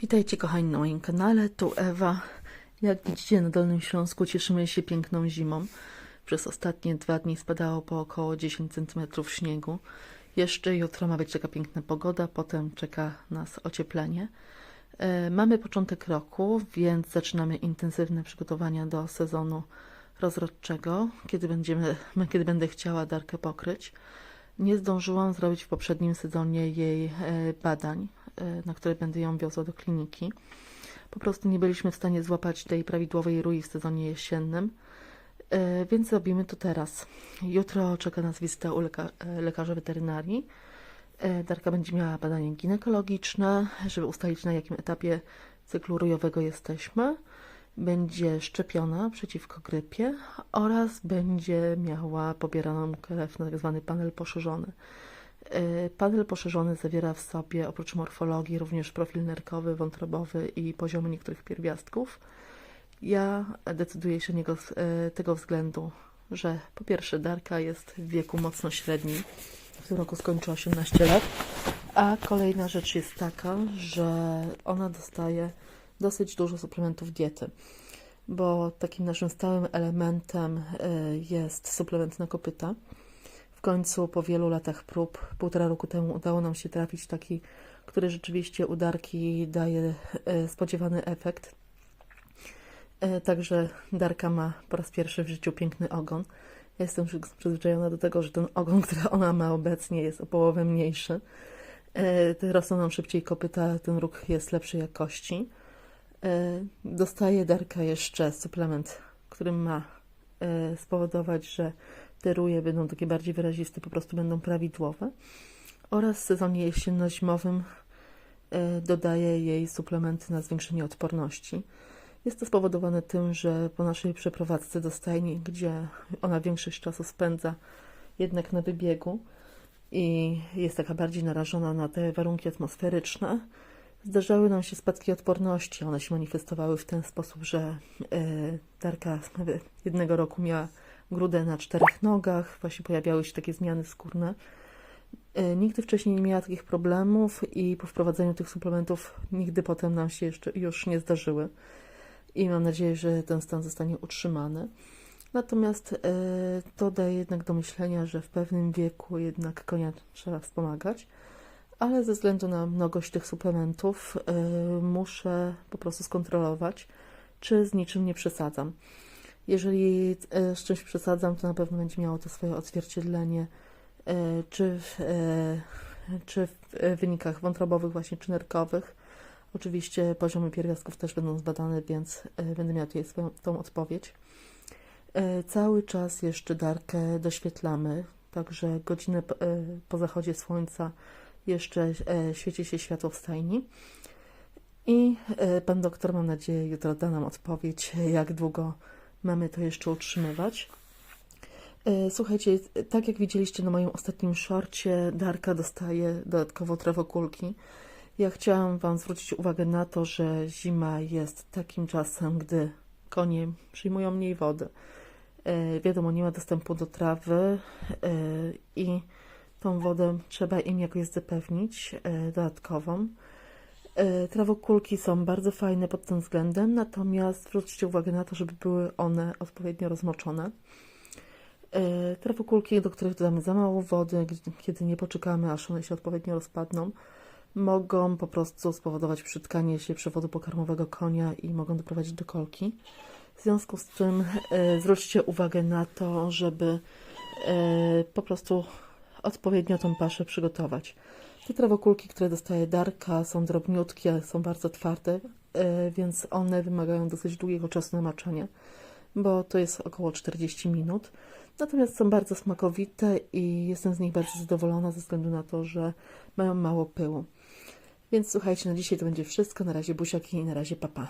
Witajcie kochani na moim kanale, tu Ewa. Jak widzicie na Dolnym Śląsku cieszymy się piękną zimą. Przez ostatnie dwa dni spadało po około 10 cm śniegu. Jeszcze jutro ma być taka piękna pogoda, potem czeka nas ocieplenie. E, Mamy początek roku, więc zaczynamy intensywne przygotowania do sezonu rozrodczego, kiedy, będziemy, kiedy będę chciała Darkę pokryć. Nie zdążyłam zrobić w poprzednim sezonie jej e, badań, na które będę ją wiozła do kliniki. Po prostu nie byliśmy w stanie złapać tej prawidłowej rui w sezonie jesiennym, e, więc zrobimy to teraz. Jutro czeka nas wizyta u leka e, lekarza weterynarii. E, Darka będzie miała badanie ginekologiczne, żeby ustalić na jakim etapie cyklu rujowego jesteśmy. Będzie szczepiona przeciwko grypie oraz będzie miała pobieraną krew na tak zwany panel poszerzony. E, Panel poszerzony zawiera w sobie oprócz morfologii również profil nerkowy, wątrobowy i poziomy niektórych pierwiastków. Ja decyduję się niego z e, tego względu, że po pierwsze Darka jest w wieku mocno średnim, w tym roku skończy 18 lat, a kolejna rzecz jest taka, że ona dostaje dosyć dużo suplementów diety, bo takim naszym stałym elementem e, jest suplement na kopyta. W końcu po wielu latach prób, półtora roku temu udało nam się trafić taki, który rzeczywiście u Darki daje e, spodziewany efekt. E, Także Darka ma po raz pierwszy w życiu piękny ogon. Jestem przy- przyzwyczajona do tego, że ten ogon, który ona ma obecnie, jest o połowę mniejszy. E, Rosną nam szybciej kopyta, ten róg jest lepszej jakości. Dostaje Darka jeszcze suplement, który ma spowodować, że te ruje będą takie bardziej wyraziste, po prostu będą prawidłowe. Oraz w sezonie jesienno-zimowym e, dodaje jej suplementy na zwiększenie odporności. Jest to spowodowane tym, że po naszej przeprowadzce do stajni, gdzie ona większość czasu spędza jednak na wybiegu i jest taka bardziej narażona na te warunki atmosferyczne, zdarzały nam się spadki odporności. One się manifestowały w ten sposób, że e, Darka jednego roku miała grudę na czterech nogach, właśnie pojawiały się takie zmiany skórne. E, Nigdy wcześniej nie miała takich problemów i po wprowadzeniu tych suplementów nigdy potem nam się jeszcze już nie zdarzyły. I mam nadzieję, że ten stan zostanie utrzymany. Natomiast e, to daje jednak do myślenia, że w pewnym wieku jednak konia trzeba wspomagać, ale ze względu na mnogość tych suplementów e, muszę po prostu skontrolować, czy z niczym nie przesadzam. Jeżeli e, z czymś przesadzam, to na pewno będzie miało to swoje odzwierciedlenie, e, czy w, e, czy w wynikach wątrobowych, właśnie czy nerkowych. Oczywiście poziomy pierwiastków też będą zbadane, więc będę miała tutaj swoją tą odpowiedź. Cały czas jeszcze Darkę doświetlamy, także godzinę po- zachodzie słońca jeszcze świeci się światło w stajni. I pan doktor, mam nadzieję, jutro da nam odpowiedź, jak długo mamy to jeszcze utrzymywać. E, Słuchajcie, tak jak widzieliście na moim ostatnim szorcie, Darka dostaje dodatkowo trawokulki. Ja chciałam Wam zwrócić uwagę na to, że zima jest takim czasem, gdy konie przyjmują mniej wody. E, Wiadomo, nie ma dostępu do trawy e, i tą wodę trzeba im jakoś zapewnić dodatkową. E, Trawokulki są bardzo fajne pod tym względem, natomiast zwróćcie uwagę na to, żeby były one odpowiednio rozmoczone. E, Trawokulki, do których dodamy za mało wody, kiedy nie poczekamy, aż one się odpowiednio rozpadną, mogą po prostu spowodować przytkanie się przewodu pokarmowego konia i mogą doprowadzić do kolki. W związku z czym e, zwróćcie uwagę na to, żeby po prostu odpowiednio tą paszę przygotować. Te trawokulki, które dostaje Darka, są drobniutkie, są bardzo twarde, e, więc one wymagają dosyć długiego czasu na maczenie, bo to jest około 40 minut. Natomiast są bardzo smakowite i jestem z nich bardzo zadowolona ze względu na to, że mają mało pyłu. Więc słuchajcie, na dzisiaj to będzie wszystko. Na razie buziaki i na razie papa.